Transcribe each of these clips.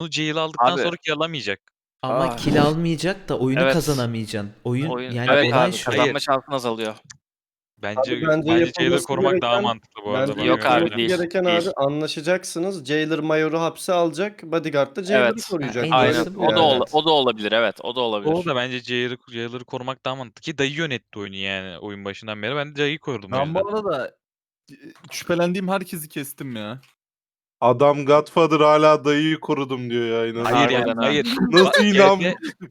Bunu jail aldıktan Abi. sonra kill alamayacak. Ama Aa. kill almayacak da oyunu Evet. kazanamayacaksın. Oyun, Oyun, yani evet olay abi şu. kazanma Hayır. şansın azalıyor. Bence Abi bence bence, jailer yapılması korumak daha gereken- mantıklı bu arada. Bence bana Yok göre. abi, yapılması değil, gereken değil. abi anlaşacaksınız. Jailer Mayor'u hapse alacak. Bodyguard da Jailer'ı Evet. koruyacak. En Aynen. iyisi bu O da ol- o da olabilir evet. O da olabilir. O da bence jailer'ı jailer'ı korumak daha mantıklı ki dayı yönetti oyunu yani oyun başından beri. Ben de dayıyı korudum o Ben yüzden. bu arada e, şüphelendiğim herkesi kestim ya. Adam Godfather hala dayıyı korudum diyor ya. inan. Hayır Harbiden yani ha. hayır. Nasıl inan?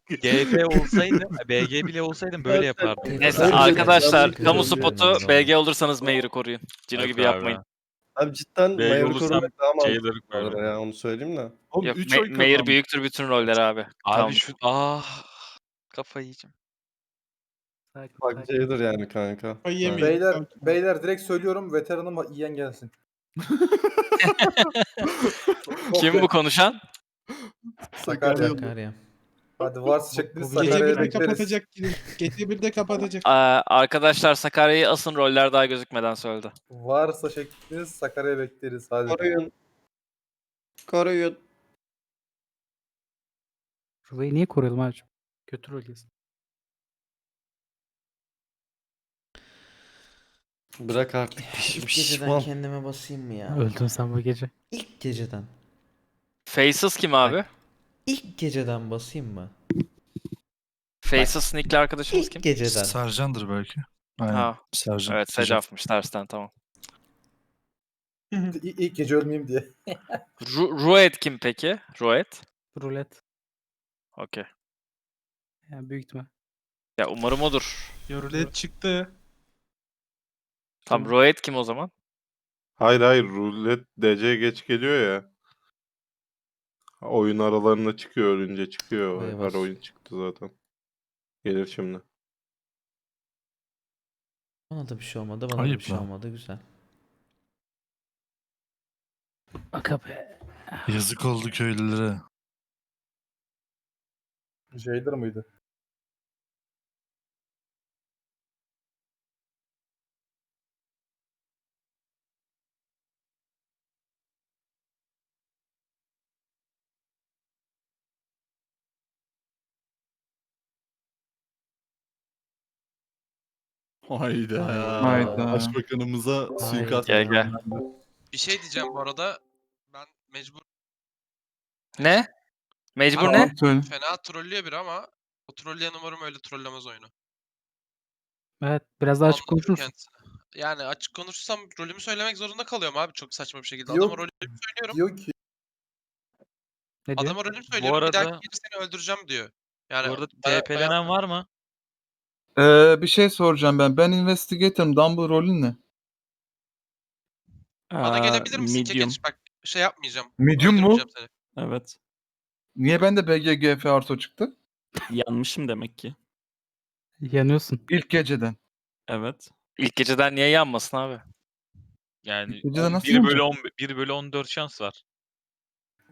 GF olsaydı, BG bile olsaydım böyle yapardım. Neyse Öyle arkadaşlar bir- kamu spotu BG olursanız Mayor'u koruyun. Cino Yok gibi abi. yapmayın. Abi cidden Mayor'u olursam korumak daha mantıklı. Arada koyarım. ya onu söyleyeyim de. Oğlum Yok, 3 Ma- oy Mayor kazandım. büyüktür bütün rolleri abi. Abi Tamam. şu ah kafayı yiyeceğim. Bak Jailer yani kanka. Ay Ha. yemeyin. Beyler, beyler direkt söylüyorum veteranım yiyen gelsin. Kim bu konuşan? Sakarya. Sakarya. Hadi varsa şekliniz Gece Sakarya'ya birde bekleriz. kapatacak. Gece birde kapatacak. Aa, arkadaşlar Sakarya'yı asın roller daha gözükmeden söyledi. Varsa şekliniz Sakarya'ya bekleriz. Hadi. Koruyun. Koruyun. Rule'yi niye koruyalım abi? Kötü rol yesin. Bırak artık İlk pişmiş. geceden Şişman. kendime basayım mı ya? Öldün sen bu gece. İlk geceden. Faces kim abi? İlk geceden basayım mı? Faces nickli arkadaşımız İlk kim? geceden. Sercan'dır belki. Aynen. Ha, Sercan. evet Secaf'mış tersten tamam. İ- İlk gece ölmeyeyim diye. Ru- Ruet kim peki? Ruet? Rulet. Okey. Yani büyük ihtimal. Ya umarım odur. Yorulet çıktı. Tam Ruet kim o zaman? Hayır hayır rulet DC geç geliyor ya. Oyun aralarına çıkıyor ölünce çıkıyor. Her oyun çıktı zaten. Gelir şimdi. Bana da bir şey olmadı. Bana da Ayıp bir şey lan. olmadı. Güzel. Aga be. Yazık oldu köylülere. Jailer mıydı? Hayda. Hayda. Başbakanımıza suikast. Gel, gel. Bir şey diyeceğim bu arada. Ben mecbur Ne? Mecbur ne? fena trollüyor biri ama o trolleyen umarım öyle trollemez oyunu. Evet biraz daha açık Anlatıyor konuşur musun? kendisine. Yani açık konuşursam rolümü söylemek zorunda kalıyorum abi çok saçma bir şekilde. Yok. Adama rolümü söylüyorum. Diyor ki Ne diyor? Adama rolümü söylüyorum. Bir dahaki arada- gece seni öldüreceğim diyor. Yani Bu arada baya- TP'lenen var mı? Ee, bir şey soracağım ben. Ben investigator'ım. Dumble rolün ne? bana Aa, gelebilir misin medium. Kekeç? Bak şey yapmayacağım. Medium mu? öldürmeyeceğim seni. Evet. Niye bende BGGF Arto çıktı? Yanmışım demek ki. Yanıyorsun. İlk geceden. Evet. İlk geceden niye yanmasın abi? Yani Gecede nasıl 1 bölü, yanacak? 10, 1 bölü 14 şans var.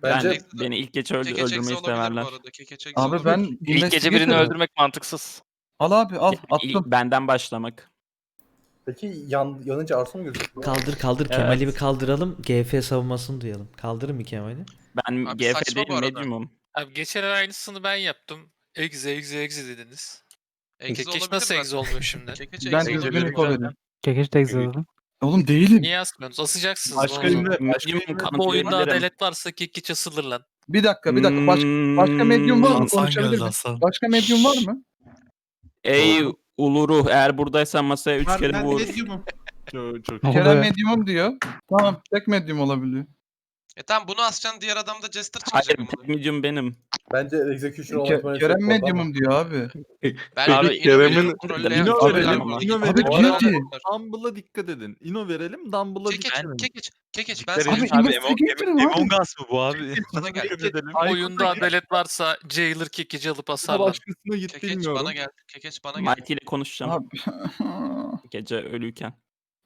bence Yani beni ilk gece öldü- Kekeç eksi öldürmeyi olabilir bu severler. arada. Kekeç eksi Abi olabilir. ben İlk gece birini investigator'ım. öldürmek mantıksız. Al abi al attım. benden başlamak. peki yan, yanınca Arsu mu gözüküyor? Kaldır kaldır. Evet. Kemal'i bir kaldıralım. GF savunmasını duyalım. Kaldırın bir Kemal'i. Ben Abi GF saçma bu değil arada. medium'um. Abi geçen ay aynısını ben yaptım. Exe exe exe dediniz. Exe Kekeç nasıl exe olmuyor şimdi? Kekeç Ben düzgün olabilir. info vereyim. Kekeç de egzaladım. Oğlum değilim. Niye asmıyorsunuz? Asacaksınız. Başka olacak? birine, başka Medium birine Bu oyunda ederim. adalet varsa kekeç asılır lan. Bir dakika bir dakika. Başka, başka medyum var mı? Hmm. Başka medyum var mı? Ey Uluruh eğer buradaysan masaya 3 Ben, kere ben vur. medyumum. Çok, çok. Kerem ya? medyumum diyor. Tamam tek medyum olabiliyor. E tamam bunu asacaksın diğer adam da Jester Hayır çıkacak. tek medium benim. Bence execution Ke- olmak Kerem medyumum diyor abi. Ben Abi, abi Kerem'in- İno verelim, var. İno Abi verelim. girdi. Dumble'a dikkat edin. İno verelim, Dumble'a Kekeç, dikkat edin. kekeç, kekeç. Ben Abi, sana Abi, Abi, investigator'ım Among, abi. Among Us mı bu abi? bana gel. Dikkat edelim. Oyunda adalet varsa Jailer kekeci alıp asarlar. başkasına git Kekeç bilmiyorum. bana gel. Kekeç bana gel. Mighty ile konuşacağım Abi. gece ölüyken.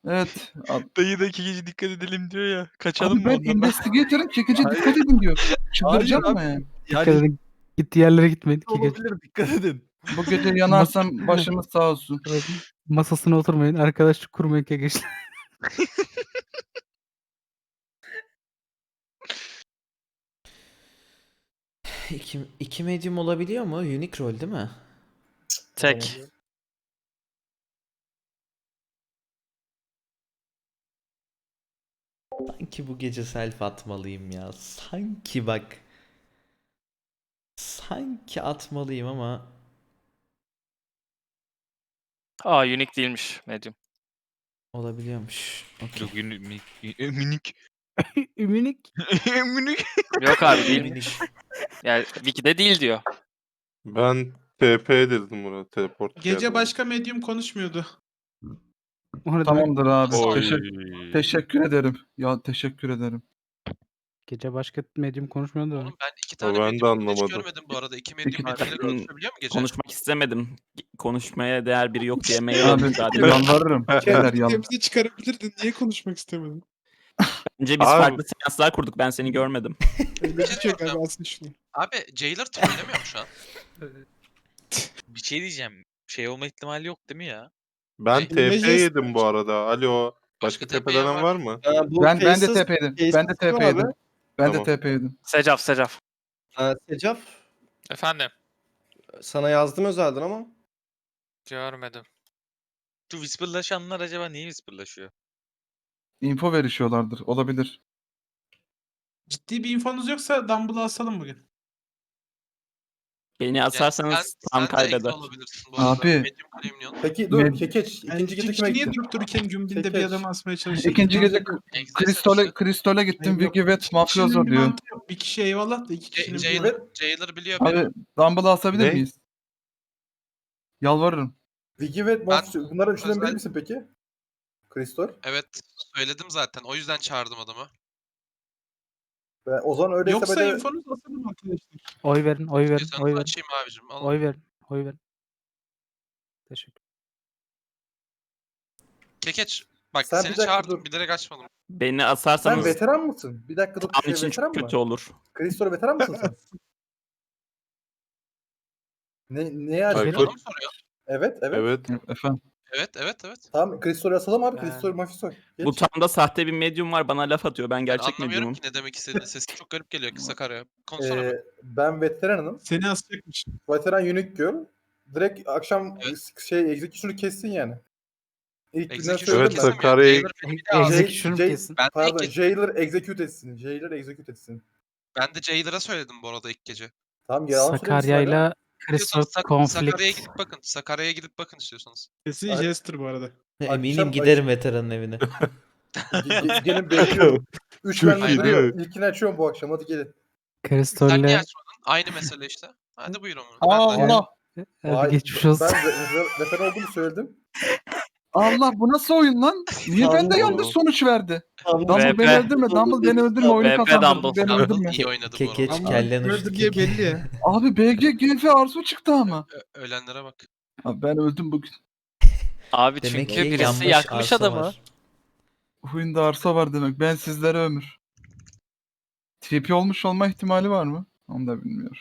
Evet. Abi, Dayı da iki gece dikkat edelim diyor ya. Kaçalım abi mı ben ondan? investigator'ım. Çekici dikkat edin diyor. Çıldıracağım Hayır mı yani? Dikkat Yani edin. Gittiği yerlere gitmeyin. Olabilir, dikkat edin. Bu gece yanarsam başımız sağ olsun. masasına oturmayın. Arkadaşlık kurmayın kekeçle. İki, iki medium olabiliyor mu? Unique rol değil mi? Tek. Sanki bu gece self atmalıyım ya. Sanki bak. Sanki atmalıyım ama Aa unique değilmiş medium. olabiliyormuş. Okey. Yok yine minik. Minik. Üminik. Minik. Yok abi değil. Minik. Yani Wiki'de değil diyor. Ben TP dedim buna. Teleport. Gece geldi. başka medyum konuşmuyordu. O ne demek? Tamamdır abi. Oy. Teşekkür, teşekkür ederim. Ya teşekkür ederim. Gece başka medium konuşmuyordu. Oğlum ben iki ben tane de medyum hiç anlamadım. görmedim bu arada. İki medyum birbirleri Ben ölçebiliyor mu gece? Konuşmak istemedim. Konuşmaya değer biri yok diye mail Abi attım sadece. yalvarırım. Temize çıkarabilirdin. Niye konuşmak istemedin? Önce biz Abi- farklı seanslar kurduk. Ben seni görmedim. Öyle bir şey abi alsın şunu. Abi Jailer trollemiyor mu şu an? Bir şey diyeceğim. Şey olma ihtimali yok değil mi ya? Ben E, TP yedim bu arada. Alo. Başka Başka TP tepeden var mı? Ha, bu Ben, ben de Faces- TP yedim. Ben de Faces TP var yedim. abi. Ben Tamam. de TP yedim. Secaf Secaf. Ha, Secaf Efendim? sana yazdım özelden ama. Görmedim. Şu whisperlaşanlar acaba niye whisperlaşıyor? Info verişiyorlardır. Olabilir. Ciddi bir infonuz yoksa Dumble'ı asalım bugün. Beni asarsanız tam kaybeder. olabilirsin bu arada. Abi. Medium. Peki dur Med- kekeç. Yani İkinci gece kime niye gittin? durup dururken gümbinde bir Kekeç. adamı asmaya çalışıyor? İkinci gece Exes Kristol'e. Kristol'e gittim. Hayır, yok. Wet Mafioso Bir diyor. mantığı yok. Bir kişi eyvallah da iki kişinin bir Jailer, Jailer biliyor beni. Abi Dumble'ı asabilir Ne? miyiz? Yalvarırım. Vicky ve Mafya. Bunların üçünden biri özel- misin peki? Kristol. Evet söyledim zaten. O yüzden çağırdım adamı. Ve o zaman öyleyse Yoksa böyle infonuz asalım arkadaşlar. Oy verin, oy verin, İstiyorsanız oy verin. açayım abicim. Alın. Oy verin, oy verin. Teşekkür. Kekeç. Bak Sen bir seni dakika çağırdım. dur. Bilerek açmadım. Beni sen asarsanız veteran mısın? Bir dakika dur. tam için veteran çok mı? kötü olur. Kristol veteran mısın sen? ne, neye. Bana mı soruyor? Evet evet. Evet. Efendim. Evet evet evet. Tamam Kristol'ü asalım abi. Ha. Kristol Mafioso. Geç. Bu tamda sahte bir medium var. Bana laf atıyor. Ben Ben gerçek anlamıyorum mediumum. ki ne demek istediğini. Sesin çok garip geliyor. Konuşsana. be. Ee, ben veteranım. Seni asacakmış. Veteran Unique Girl. Direkt akşam Evet. şey execution'u kessin yani. İlk günden Execution Evet, söyledim ben. kesemiyor. Sakarya- Jailer beni bir daha Exe- aldı. Execution'u Jay- kesin. Ben de, Pardon, ilk, Jailer execute etsin. Jailer execute etsin. ben de Jailer'a söyledim bu arada ilk gece. Tamam yalan söylemişsin hala. Sakarya'yla İstiyorsanız Sak- Sakarya'ya Conflict. gidip bakın. Sakarya'ya gidip bakın istiyorsanız. Kesin Ay- Jester bu arada. Eminim Akşam- giderim veteranın evine. Ge- ge- Gelin bekliyorum. Üç Çok ben iyi değil duruyor. mi? İlkini açıyorum bu akşam hadi gelin. Sen niye açmadın? Aynı mesele işte. Hadi buyurun. Ben de- Allah. Hadi Vay, geçmiş olsun. Ben ve- veteran olduğumu söyledim. Allah bu nasıl oyun lan? Niye bende yanlış sonuç verdi? Dumble beni öldürme. Dumble beni öldürme. Oyunu kazandırdı. Dumble. Beni Dumble öldürme. iyi oynadı bu Kekeç arada. kellen Öldü diye keke- belli. Abi BG GF Arzu çıktı ama. Ö- ölenlere bak. Abi ben öldüm bugün. Abi Demek çünkü ki birisi yanlış yakmış arsa adamı. var. Oyunda arsa var demek. Ben sizlere ömür. TP olmuş olma ihtimali var mı? Onu da bilmiyorum.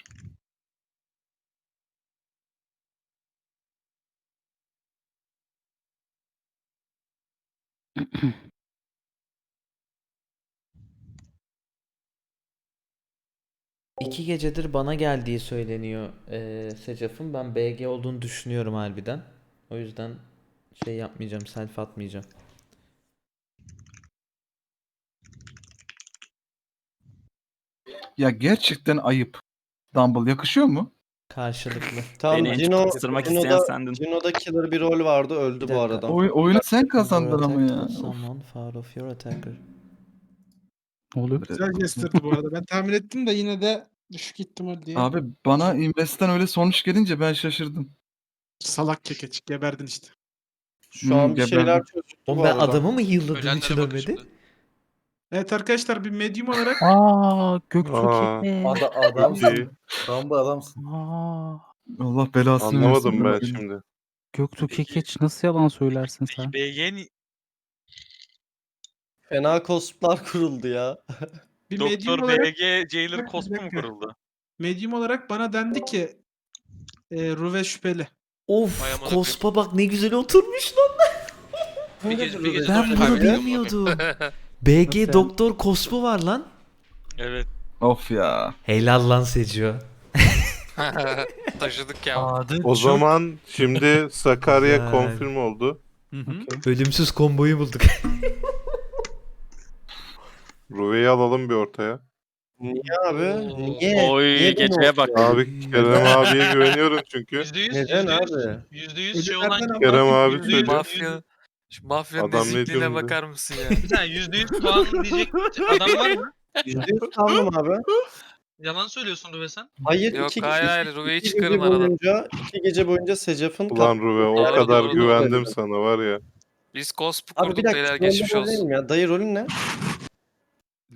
İki gecedir bana geldiği söyleniyor eee Secaf'ın. Ben BG olduğunu düşünüyorum harbiden. O yüzden şey yapmayacağım, self atmayacağım. Ya gerçekten ayıp. Dumble yakışıyor mu? Karşılıklı. Tamam Beni en çok Cino, kıstırmak isteyen Cino'da, sendin. Cino'da killer bir rol vardı öldü bu arada. Oy- oyunu sen kazandın ama ya. Of. Someone far off your attacker. Ne oluyor? Güzel Jester'dı bu arada. Ben tahmin ettim de yine de düşük ihtimal diye. Abi bana Invest'ten öyle sonuç gelince ben şaşırdım. Salak kekeç. Geberdin işte. Şu Hmm, an bir geberdim. şeyler çözüldü Oğlum bu ben arada. adamı mı heal'ladığım Ölenlere için bakın ölmedi? şimdi. Evet arkadaşlar bir medium olarak Aa, Göktuğ Aa. Ada adamsın. Dumble adamsın. Aa, Allah belasını Anlamadım ben versin. şimdi. Göktuğ Kekeç nasıl yalan söylersin sen? BG ni- Fena cosplar kuruldu ya. bir medium Doktor olarak BG Jailer Bir cosplay mu dakika. kuruldu? medium olarak bana dendi ki e, Ruve şüpheli. Of, Vay amına Kospa bak ne güzel oturmuş lan. Bir gece, bir gece Ben bunu bilmiyordum. BG Nasıl yani? Doktor Kospa var lan. Evet. Of ya. Helal lan Secio. Taşıdık ya. Adı O zaman şimdi Sakarya Güzel. konfirm oldu. Ölümsüz komboyu bulduk. Ruve'yi alalım bir ortaya. Niye abi? Niye? Oy Niye beni geceye bak. Abi Kerem abiye güveniyorum çünkü. Yüzde yüz, Neden yüzde yüz, abi? yüzde yüz şey olan Kerem abi yüzde yüz- söyledi. Mafya. Şu mafyanın Adam ne ezikliğine bakar mısın ya? Bir saniye yüzde yüz puan diyecek adam var mı? Yüzde yüz sandım abi. Yalan söylüyorsun Rüve sen. Hayır Yok iki, hayır iki- hayır Ruve'yi iki çıkarın gece aradan. boyunca, iki gece boyunca Secef'in Ulan Ruve o Yani kadar doğru, güvendim doğru. sana var ya. Biz cosp Abi bir kurduk dakika beyler şu geçmiş olsun. ya. Dayı rolün ne?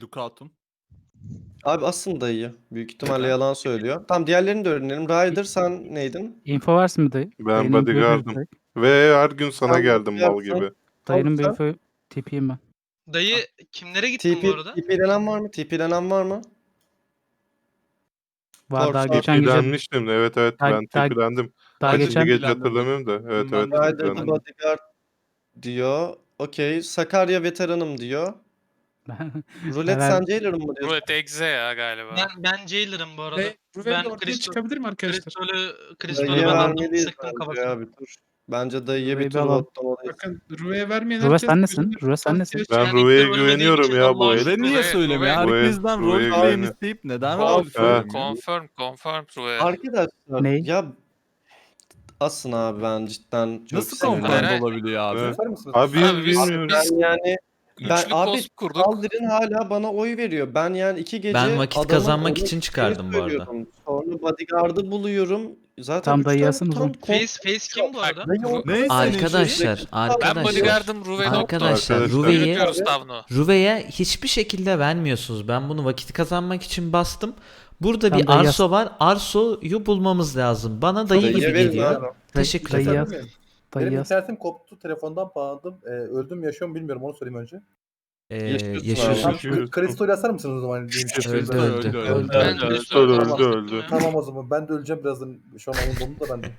Lukatum. Abi asıl dayı. Büyük ihtimalle yalan söylüyor. Tamam diğerlerini de öğrenelim. Ryder sen neydin? Info versin mi dayı? Ben Dayının bodyguard'ım. info- Ve her gün sana Sen geldim mal yapsan- gibi. Dayının bir Sen- info tipiyim ben. Dayı kimlere gittin TP, bu arada? TP'lenen var mı? TP'lenen var mı? Var daha Korsan geçen gece Tipilenmiştim. Evet evet Daha- ben daha- tipilendim. daha Kaçıncı geçen gece hatırlamıyorum da. Evet Ben evet de- Ryder'da tipilendim. bodyguard diyor. Okey. Sakarya veteranım diyor. Rulet Evet. sen Jailer'ın mı diyorsun? Rulet egze ya galiba. Ben ben Jailer'ım bu arada. Ve Rüve Ben bir ortaya Crystal- çıkabilir mi arkadaşlar? Kristolü Kristolü Dayıya adamdan vermeliyiz sıktım bence kafasına. abi dur. Bence dayıya Ruve'yi bir bir tur alalım. botlamalıyız. Bakın Rüve'ye vermeyen Ruve herkes sen nesin? birbirine Ruve sen nesin? Ben Yani Ruve'ye ölmediği güveniyorum ya Allah bu el. Ve niye Ruve- söylemiyor? Ruve- Herkesten Ruve'ye rol güvenin. isteyip neden Confirm. rol söylemiyor? Confirm, confirm Ruve. Arkadaşlar Ne? ya asın abi ben cidden çok Nasıl sinirlendim. Confirm hayır. olabiliyor abi? Evet. Abi biz Abi biz- bilmiyoruz. Ben yani ben Üçlü abi kurduk. Aldrin hala bana oy veriyor. Ben yani iki gece Ben vakit adamın kazanmak onu için çıkardım bu arada. Sonra bodyguard'ı buluyorum. Zaten Tam üç dayı tane tam kon- Face face kim bu arada? Dayı o- Neyse Arkadaşlar, Ben arkadaşlar. bodyguardım Ruve doktor. Arkadaşlar Tavno. Ruve'ye hiçbir şekilde vermiyorsunuz. Ben bunu vakit kazanmak için bastım. Burada Tam bir dayı Arso var. Arso'yu bulmamız lazım. Bana dayı Dayıya gibi verin geliyor. abi. Teşekkür Dayı ederim. yaz. Benim Dayı yaz. internetim koptu. Telefondan bağladım. Ee, öldüm yaşıyorum bilmiyorum onu söyleyeyim önce. Ee, Yaşıyorsun yaşıyorsun. abi. Yaşıyorsun. Kristol yazar mısınız o zaman? Öldü öldü. Öldü, öldü. Ben Öldü. Öldü, sıktım öldü. ya. Tamam o zaman ben de öleceğim birazdan. Şu an onun dondu da ben de.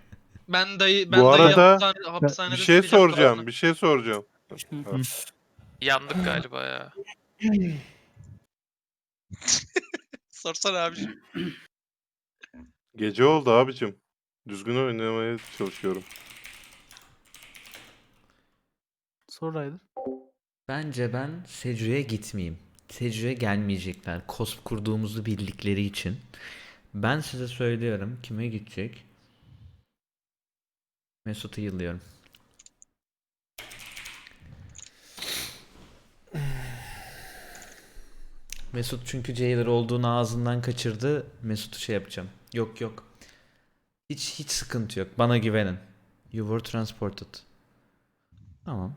Ben dayı ben Bu dayı arada hapishane- hapishanede Bir şey soracağım. Bir şey soracağım. Yandık galiba ya. Sorsana abi. Gece oldu abicim. Düzgün oynamaya çalışıyorum. Soraydı. Bence ben Seju'ya gitmeyeyim. Seju'ya gelmeyecekler. Kosp kurduğumuzu bildikleri için. Ben size söylüyorum kime gidecek. Mesut'u yıllıyorum. Mesut çünkü Jailer olduğunu ağzından kaçırdı. Mesut'u şey yapacağım. Yok yok. Hiç hiç sıkıntı yok. Bana güvenin. You were transported. Tamam.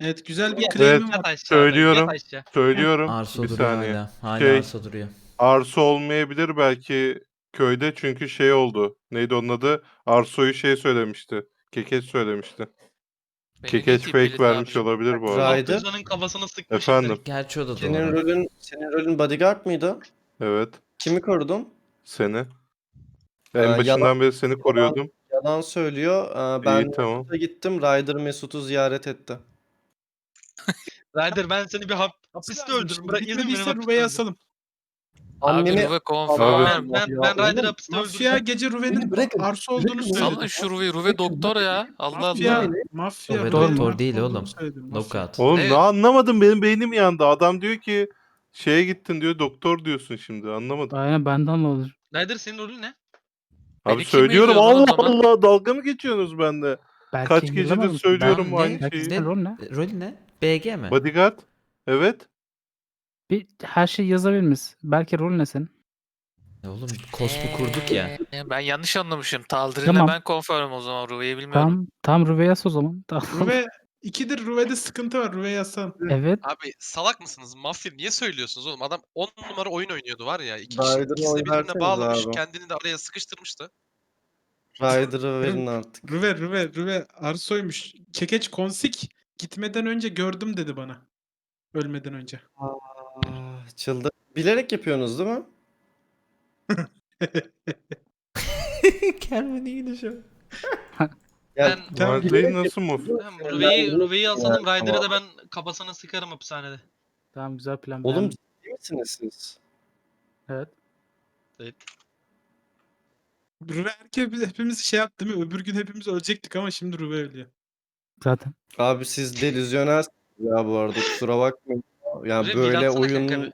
Evet güzel bir Evet. claim'im var. Yat aşağı, Söylüyorum. yat aşağı. Söylüyorum. Arso bir duruyor saniye. hala. Hala Şey- Arso duruyor. Arso olmayabilir belki köyde çünkü şey oldu. Neydi onun adı? Arso'yu şey söylemişti. Kekeç söylemişti. Beni Kekeç fake vermiş abicim. olabilir bu arada. Ryder. Kızının kafasına sıkmış. Efendim. Gerçi o da Senin doğru. rolün senin rolün bodyguard mıydı? Evet. Kimi korudun? Seni. Ee, En başından yalan- beri seni koruyordum. Yalan söylüyor. Ee, ben İyi tamam. Mesut'a gittim. Ryder Mesut'u ziyaret etti. Ryder ben seni bir hap hapiste öldürürüm. Bırak izin verin Gitmediyse hapiste öldürürüm. asalım. Abi Anneni Ruve. Abi. Ben, ben, Ya, ben Ryder'ı oğlum, hapiste Mafya öldürürüm. gece Beni bırakın, arsa olduğunu bırakın. söyledi. Salın şu Ruve. Ruve doktor ya. Allah Mafya, Allah. mafya. Rüve Rüve'nin doktor değil olduğunu oğlum. söyledi, mafya. Oğlum Evet. ne anlamadım benim beynim yandı. Adam diyor ki şeye gittin diyor doktor diyorsun şimdi anlamadım. Aynen benden ne olur? Ryder senin rolün ne? Abi kim söylüyorum izliyor lan o Allah zaman? Allah dalga mı geçiyorsunuz bende? Belki Kaç gecedir söylüyorum Ben- aynı Belki şeyi. rol ne? E, Rolü ne? BG mi? Bodyguard? Evet. Bir her şeyi yazabilir miyiz? Belki rol ne senin? E Oğlum Kosp'u kurduk ya. Ee, Ben yanlış anlamışım. Taldırın'la Tamam. ben confirm o zaman. Ruve'yi bilmiyorum. Tam tam Rüve yaz o zaman. Tamam. Rüve ikidir Rüve'de sıkıntı var. Rüve'yi asalım. Evet. Abi salak mısınız? Mafya niye söylüyorsunuz oğlum? Adam 10 numara oyun oynuyordu var ya. İki kişi, de birbirine versenize bağlamış. abi. Kendini de araya sıkıştırmıştı. Ryder'ı verin artık. Rüve Rüve Rüve Arso'ymuş. Kekeç konsik gitmeden önce gördüm dedi bana. Ölmeden önce. Ah, Çıldı. Bilerek yapıyorsunuz değil mi? Kendine iyi şu. Ya, Ben- Tamam, nasıl muf? Rüve'yi asalım. Ya, Ryder'ı da ben kafasına sıkarım hapishanede. Tamam güzel plan. Oğlum beğendim. ciddi misiniz siz? Evet. Ruve herkes hepimiz şey yaptı değil mi? Öbür gün hepimiz ölecektik ama şimdi Ruve ölüyor. Zaten. Abi siz delüzyonelsiniz ya bu arada kusura bakmayın. Yani böyle kanka oyun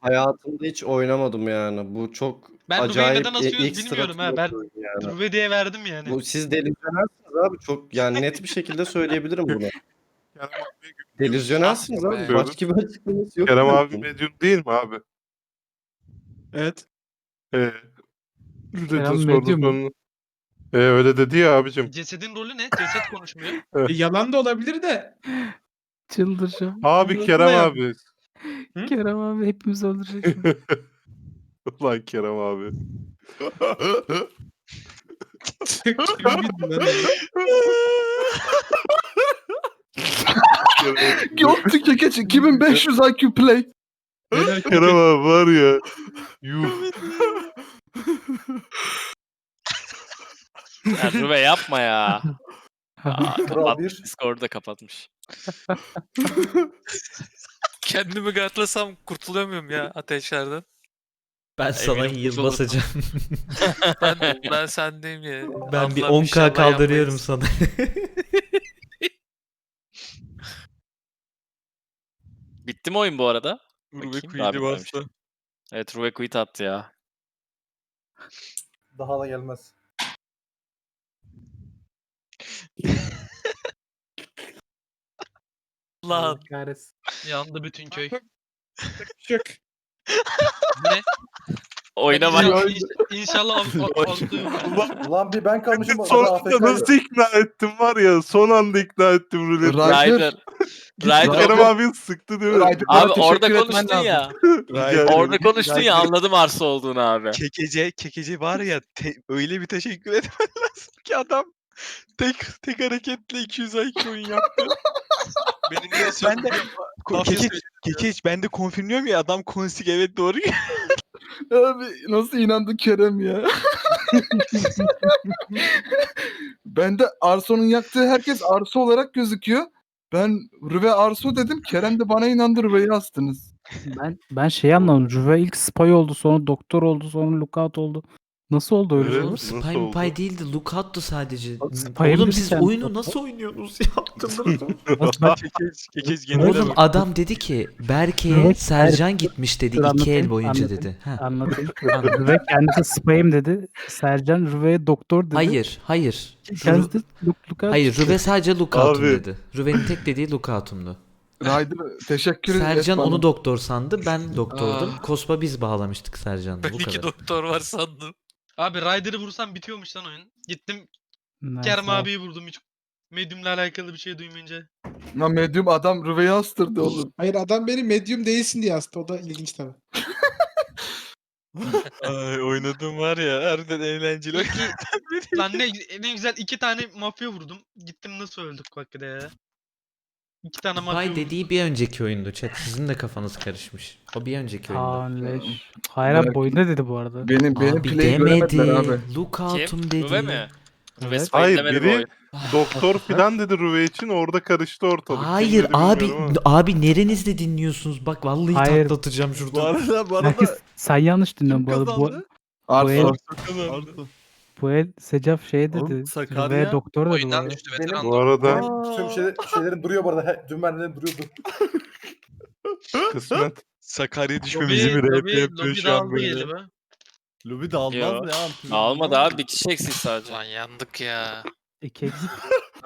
hayatımda hiç oynamadım yani. Bu çok Ben acayip neden e- asıyoruz ekstra bilmiyorum ha. Ben yani. Ruve diye verdim yani. Bu, siz delüzyonelsiniz abi çok yani net bir şekilde söyleyebilirim bunu. Delüzyonelsiniz abi. be. Başka bir açıklaması yok. Kerem yani. abi medyum değil mi abi? Evet. Ee, Kerem medyum. Ee, öyle dedi ya abicim. Cesedin rolü ne? Ceset konuşmuyor. E, yalan da olabilir de. Çıldıracağım. Abi Kerem ya? abi. Hı? Kerem abi hepimizi öldürecek. Ulan Kerem abi. Kim bildi lan? Kerem abi. Göktü kekeç 2500 IQ play. Beyler, Kerem abi var ya. Yuh. Ruve yapma ya. Aa, kapat. bir. Discord'u da kapatmış. Kendimi gardlasam kurtuluyor muyum ya ateşlerden? Ben sana Eminim heal basacağım. Ben, ben sendeyim ya. ben bir Allah'ım 10k inşallah kaldırıyorum yapmayız. sana. Bitti mi oyun bu arada? Ruve Bakayım, daha quit'i bitmemiş. bastı. Evet Ruve quit attı ya. Daha da gelmez. Lan Kahretsin. Yandı bütün köy. Şık. ne? Oyuna bak. İnşallah, inşallah alt- altlıyım. Ulan bir ben kalmışım. Son adam anda AFK 'ydı. nasıl ikna ettim var ya. Son anda ikna ettim Rüdet'i. Ryder. Ryder. Ryder. Kerem abi sıktı değil mi? Ryder'lara Abi orada teşekkür etmen konuştun lazım. ya. Rica ederim. Orada konuştun ya anladım arsa olduğunu abi. Kekece, kekece var ya te- öyle bir teşekkür etmen lazım ki adam tek tek hareketle 200 IQ oyun yaptı. Benim niye ben de Laf kekeç, kekeç ben de konfirmliyorum ya adam konsik evet doğru. Abi nasıl inandı Kerem ya? ben de Arso'nun yaktığı herkes Arso olarak gözüküyor. Ben Rüve Arso dedim. Kerem de bana inandı Rüve'yi astınız. Ben ben şey anlamadım. Juve ilk spy oldu, sonra doktor oldu, sonra lookout oldu. Nasıl oldu öyle Evet. Oğlum Nasıl Spy oldu? Spy değildi. Lookout'tu sadece. Spy'ın Oğlum siz sen. oyunu nasıl oynuyorsunuz ya? Çıldırdım. kekeç, kekeç genelde Oğlum adam dedi ki Berke'ye Evet, Sercan gitmiş dedi Dur, iki anlatayım, el boyunca anlatayım. dedi. Ha. Anlatayım. Rüve kendisi spy'ım dedi. Sercan Rüve'ye doktor dedi. Hayır, hayır. Kendisi de Hayır. Rüve sadece lookout'um Abi. dedi. Rüve'nin tek dediği lookout'umdu. Ryder teşekkür ederim. Sercan onu doktor sandı, ben doktordum. Aa. Kospa biz bağlamıştık Sercan'la. ben Bu iki kadar. doktor var sandım. Abi Ryder'ı vursam bitiyormuş lan oyun. Gittim Neyse. Kerem abiyi vurdum hiç. Medium'la alakalı bir şey duymayınca. Lan medium adam Rüve'yi astırdı oğlum. Hayır adam beni medium değilsin diye astı. O da ilginç tabii. Ay, oynadığım var ya harbiden eğlenceli. Lan ne, ne güzel iki tane mafya vurdum. Gittim nasıl öldük bak bir de ya. İki tane Bay vurdum. dediği bir önceki oyundu chat. Sizin de kafanız karışmış. O bir önceki oyundu. Kaan leş. Hayır abi boyunda dedi bu arada. Benim benim Abi play'i demedi. göremediler abi. Lookout'um Kim? dedi. Ruve mi? Evet. Hayır demedi biri oyun. doktor filan dedi Rüve için orada karıştı ortalık. Kim Hayır dedi abi bilmiyorum ama. abi nerenizde dinliyorsunuz? Bak vallahi Hayır. patlatacağım şurada. Bu arada bu Herkes arada sen yanlış dinliyorsun kim bu arada. Bu, kazandı? Arso. Arso. Bu el Secaf şey dedi. Oğlum, Sakarya doktor dedi bu Oyundan arada. düştü Benim- veteran. Bu arada Benim tüm şey, şeylerim duruyor bu arada. He, dün benden duruyordu. kısmet. Sakarya düşmemizi bir rap yapıyor lobi şu an böyle. galiba. Lobi de almaz Yo. mı ya? Antrenör Almadı abi bir kişi eksik sadece. Lan yandık ya. İki eksik.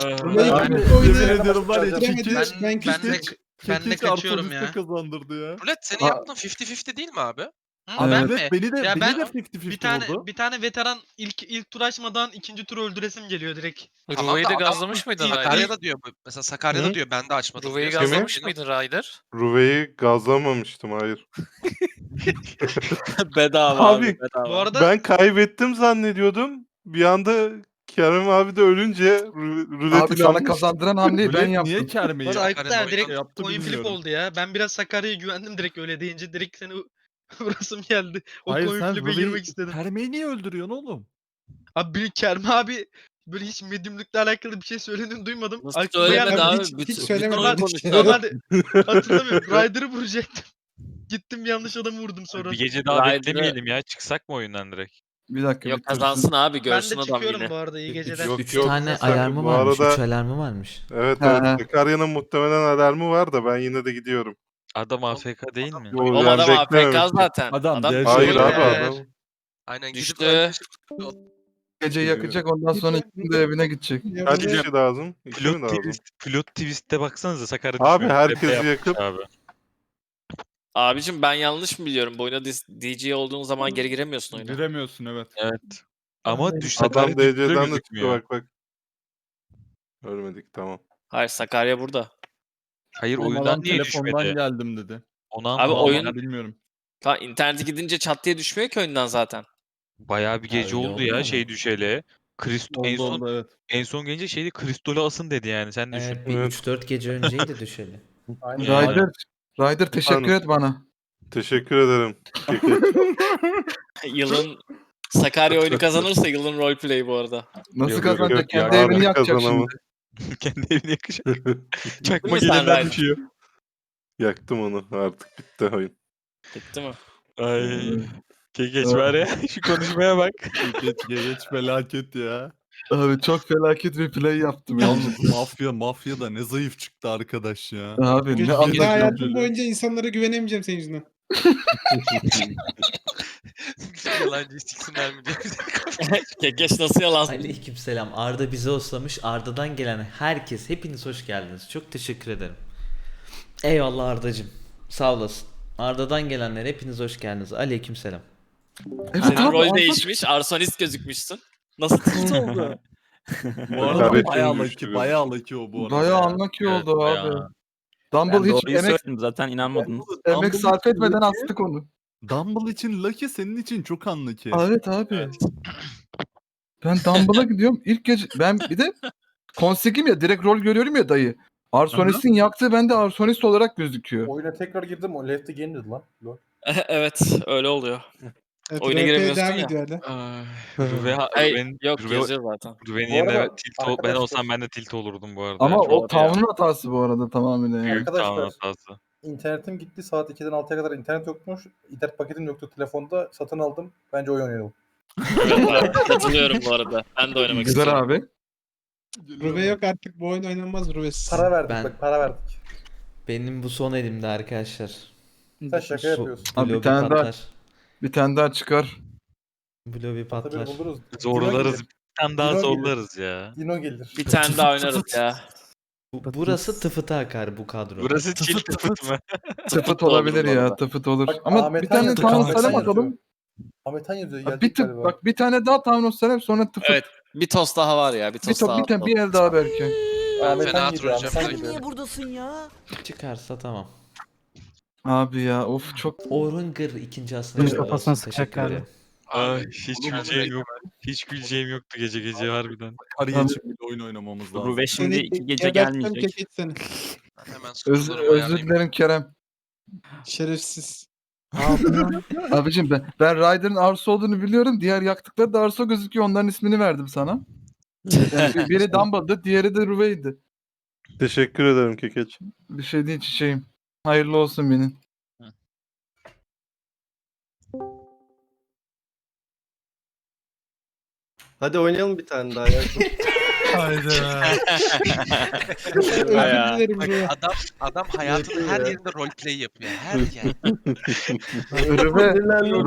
Ruve'yi Abi, ben yemin ediyorum var ya Kekeç, ben Ben, ben, de, ben de kaçıyorum ya. kazandırdı ya. Rulet senin Aa. yaptığın 50-50 değil mi abi? Abi ben mi? beni de, Ya beni ben de 50-50 Bir tane oldu. bir tane veteran ilk ilk tur açmadan ikinci tur öldüresim geliyor direkt. Ruve'yi de gazlamış mıydın Ryder? Sakarya'da diyor bu. Mesela Sakarya'da Hı? diyor ben de açmadım. Ruve'yi diyor. gazlamış mıydın Ryder? Rüve'yi gazlamamıştım hayır. bedava abi, Abi, bedava. Bu arada Ben kaybettim zannediyordum. Bir anda Kerem abi de ölünce rü- rület Abi sana kazandıran hamleyi ben yaptım. Niye kermeyi? Aykut abi direkt yaptı oyun flip bilmiyorum. oldu ya. Ben biraz Sakarya'ya güvendim direkt öyle deyince. Direkt seni vurasım geldi. O Hayır sen girmek istedim. Kermeyi niye öldürüyorsun oğlum? Abi bir Kerem abi böyle hiç medyumlukla alakalı bir şey söylediğini duymadım. Nasıl Aklıma söylemedi gelmedi. abi? hiç- hiç Bütün- söylemedi. bütün oyun Normal- konuştu. Normalde hatırlamıyorum. Ryder'ı vuracaktım. Gittim yanlış adamı vurdum sonra. Bir gece daha Rider'ı- beklemeyelim ya. Çıksak mı oyundan direkt? Bir dakika. Yok kazansın abi Ben de görsün adam çıkıyorum yine. bu arada iyi geceler. Yok, 3 yok. tane alarmı bu varmış. arada- 3 alarmı varmış. Evet Ha, evet. Sakarya'nın muhtemelen alarmı var da ben yine de gidiyorum. Adam AFK değil mi? Bu O yani adam AFK beklememiştim. zaten. Adam Adam dev- Hayır abi adam. Aynen düştü. Gece yakacak ondan sonra ikindi evine gidecek. Kaç kişi lazım? İki mi Pilot lazım? twist, pilot twist'te baksanıza Sakarya Abi düşmüyor. herkesi Tepe yapmış yakıp- Abi. Abicim ben yanlış mı biliyorum? Bu oyuna dis- DJ olduğun zaman geri giremiyorsun oyuna. Giremiyorsun evet. Evet. Ama düş Sakarya Adam düştüğü DC'den de çıktı bak bak. Ölmedik tamam. Hayır Sakarya burada. Hayır Oğlum oyundan adam niye telefondan düşmedi? geldim dedi. Onu Abi anlamadım. oyun- bilmiyorum. Tamam internete gidince çat diye düşmüyor ki oyundan zaten. Bayağı bir gece öyle oldu oldu ya ama. şey düşeli. Kristo en Oldu son oldu evet. en son gelince şeydi Kristol'u asın dedi yani sen düşün. Evet bir Evet. 3-4 gece önceydi düşeli. Aynen. Ryder, Ryder teşekkür Efendim? et bana. Teşekkür ederim. Yılın Sakarya oyunu kazanırsa yılın roleplay bu arada. Nasıl Yok, yok, kazanacak? yok ya, Kendi evini yakacak kazanamaz. şimdi. Kendi evini yakacak. Çakma Değil mi Ryder? düşüyor. Yaktım onu artık bitti oyun. Bitti mi? Ay. Geç var ya. Şu konuşmaya bak. Geç geç felaket ya. Abi çok felaket bir play yaptım ya. Yalnız mafya mafya da ne zayıf çıktı arkadaş ya. Abi ne Gece anlatıyorsun? hayatım boyunca insanlara güvenemeyeceğim senin yüzünden. Yalancı siksinler mi diye. Kekeş nasıl yalan? Aleykümselam. Arda bizi oslamış. Arda'dan gelen herkes hepiniz hoş geldiniz. Çok teşekkür ederim. Eyvallah Arda'cım. Sağ olasın. Arda'dan gelenler hepiniz hoş geldiniz. Aleykümselam. Evet Senin abi, rol Arda- değişmiş. Arsonist gözükmüşsün. Nasıl tilt oldu? Bu arada bayağı gibi. bayağı lucky o bu arada. Bayağı ya. unlucky Evet, oldu bayağı. Dumble hiç doğruyu emek, söyledim zaten inanmadınız. emek Dumble sarf için etmeden lucky, astık onu. Dumble için lucky senin için çok unlucky. Evet abi. Ben Dumble'a gidiyorum. İlk gece ben bir de konsekim ya direkt rol görüyorum ya dayı. Arsonist'in yaktığı bende Arsonist olarak gözüküyor. Oyuna tekrar girdim. O Lefty yenildi lan. Lol. evet öyle oluyor. Evet, Oyuna RP giremiyorsun devam ya. ediyor hala. Ay, Ruve, Ay, yok Ruve- yazıyor zaten. Ruve'nin Bu yerine arada tilt ol, ben arkadaşlar- olsam ben de tilt olurdum bu arada. Ama Çok o Town'un hatası bu arada tamamıyla yani. büyük Arkadaşlar- hatası. İnternetim gitti. Saat 2'den 6'ya kadar internet yokmuş. İnternet paketim yoktu telefonda. Satın aldım. Bence oyun oynayalım. Evet abi, katılıyorum bu arada. Ben de oynamak Güzel istiyorum. abi. Ruve yok artık bu oyun oynanmaz Ruve'siz. Para verdik Ben- bak para verdik. Benim bu son elimde arkadaşlar. Sen şaka yapıyorsun. Abi bir lobi tane daha- patlar. Bir tane daha çıkar. Bu lobi Tabii patlar. buluruz. Zorlarız. Bir tane daha gelir. zorlarız ya. Dino gelir. Bir tane daha oynarız ya. Bu- Burası tıfıta akar bu kadro. Burası çift tıfıt mı? Tıfıt olur olabilir ya. arada. Tıfıt olur. Bak, Ama Ahmet bir tane Han yazıyor, Ahmet Salem Han atalım. Ahmet Han yazıyor. Bak, Gelecek bir, tıp, galiba. bak bir tane daha Town Salem sonra tıfıt. Evet. Bir tost daha var ya. Bir bir, tost top, daha. bir, tane, bir el daha belki. Ahmet fena Han geliyor. Ahmet Han trolleyeceğim geliyor. buradasın ya? Çıkarsa tamam. Abi ya of çok Orhun Gır ikinci aslında. Şöyle kafasına sıkacak Teşekkür ederim. Ay hiç Oğlum, güleceğim yok. Hiç güleceğim yoktu gece gece harbiden. Kariyer için bir oyun oynamamız lazım. Ruve şimdi Seni iki gece geberteceğim, gelmeyecek. seni. Hemen özür, özür dilerim Kerem. Şerefsiz. Abicim ben, ben Ryder'ın Arso olduğunu biliyorum. Diğer yaktıkları da Arso gözüküyor. Onların ismini verdim sana. Yani bir- biri Dumble'dı, diğeri de Ruve'ydi. Teşekkür ederim Kekeç. Bir şey değil çiçeğim. Hayırlı olsun benim. Hadi oynayalım bir tane daha ya. Bayağı. Ruve. Adam adam hayatının her yerinde roleplay yapıyor. Her yer.